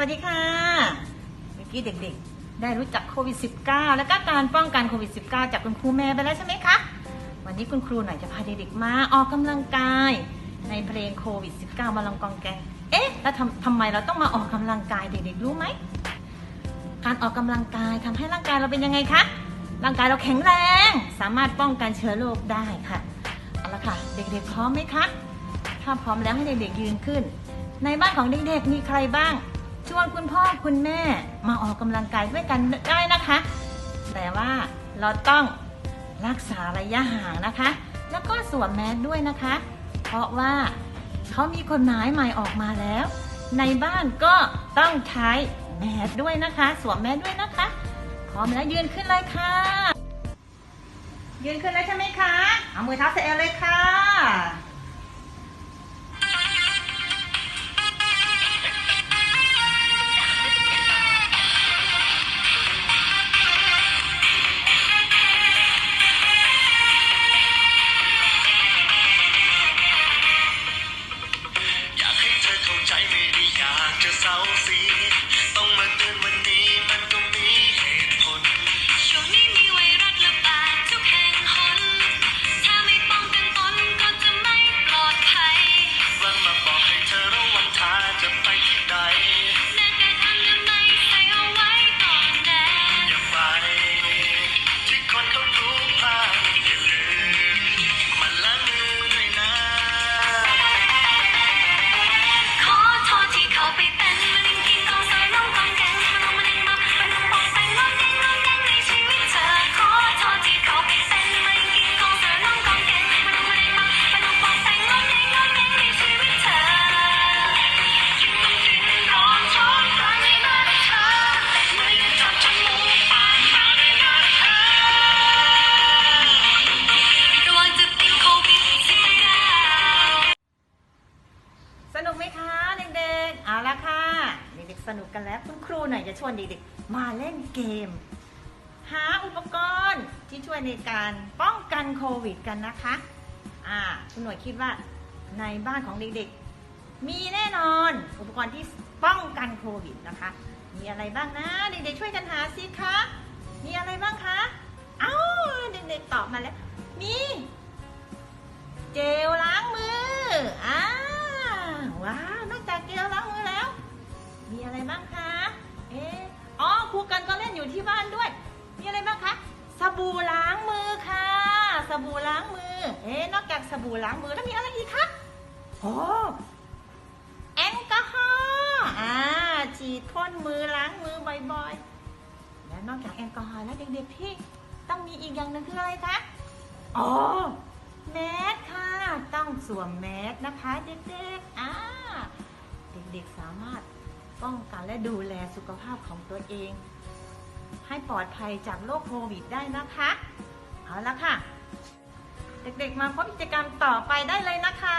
วัสดีค่ะ เมื่อกี้เด็กๆ ได้รู้จักโควิด -19 แล้วก็การป้องกันโควิด -19 จากคุณครูแม่ไปแล้วใช่ไหมคะ วันนี้คุณครูหน่อยจะพาเด็กๆมาออกกำลังกาย ในเพลงโควิด -19 มาลองกองแกงเอ๊ะ แล้วทำทำไมเราต้องมาออกกำลังกายเด็กๆรู้ไหม การออกกำลังกายทำให้ร่างกายเราเป็นยังไงคะ ร่างกายเราแข็งแรง สามารถป้องกันเชื้อโรคได้ค่ะเอาละค่ะ เด็กๆพร้อมไหมคะ ถ้าพร้อมแล้วให้เด็กๆยืนขึ้น ในบ้านของเด็กๆมีใครบ้าง ชวนคุณพ่อคุณแม่มาออกกำลังกายด้วยกันได้นะคะ แต่ว่าเราต้องรักษาระยะห่างนะคะ แล้วก็สวมแมสด้วยนะคะ เพราะว่าเขามีกฎหมายใหม่ออกมาแล้ว ในบ้านก็ต้องใช้แมสด้วยนะคะ สวมแมสด้วยนะคะพร้อมแล้วยืนขึ้นเลยค่ะ ยืนขึ้นเลยใช่ไหมคะ เอามือเท้าใส่เอวเลยค่ะ สนุกกันแล้วคุณครูหน่อยจะชวนเด็กๆมาเล่นเกม หาอุปกรณ์ที่ช่วยในการป้องกันโควิดกันนะคะอ่าคุณหน่วยคิดว่าในบ้านของเด็กๆ มีแน่นอนอุปกรณ์ที่ป้องกันโควิดนะคะ มีอะไรบ้างนะ เด็กๆช่วยกันหาสิคะมีอะไรบ้างคะ เอ้าเด็กๆตอบมาแล้ว มี อะไรบ้างคะ เอ๊อ๋อครูกันก็เล่นอยู่ที่บ้านด้วย มีอะไรบ้างคะ สบู่ล้างมือค่ะ สบู่ล้างมือ เอ๊นอกจากสบู่ล้างมือแล้วมีอะไรอีกคะโอ้แอลกอฮอล์อ่าฉีดพ่นมือล้างมือบ่อยๆ และนอกจากแอลกอฮอล์แล้วเด็กๆที่ต้องมีอีกอย่างหนึ่งคืออะไรคะ อ๋อ แมสค่ะ ต้องสวมแมสนะคะเด็กๆอ่าเด็กๆสามารถ ป้องกันและดูแลสุขภาพของตัวเอง ให้ปลอดภัยจากโรคโควิดได้นะคะ เอาละค่ะ เด็กๆมาพบกิจกรรมต่อไปได้เลยนะคะ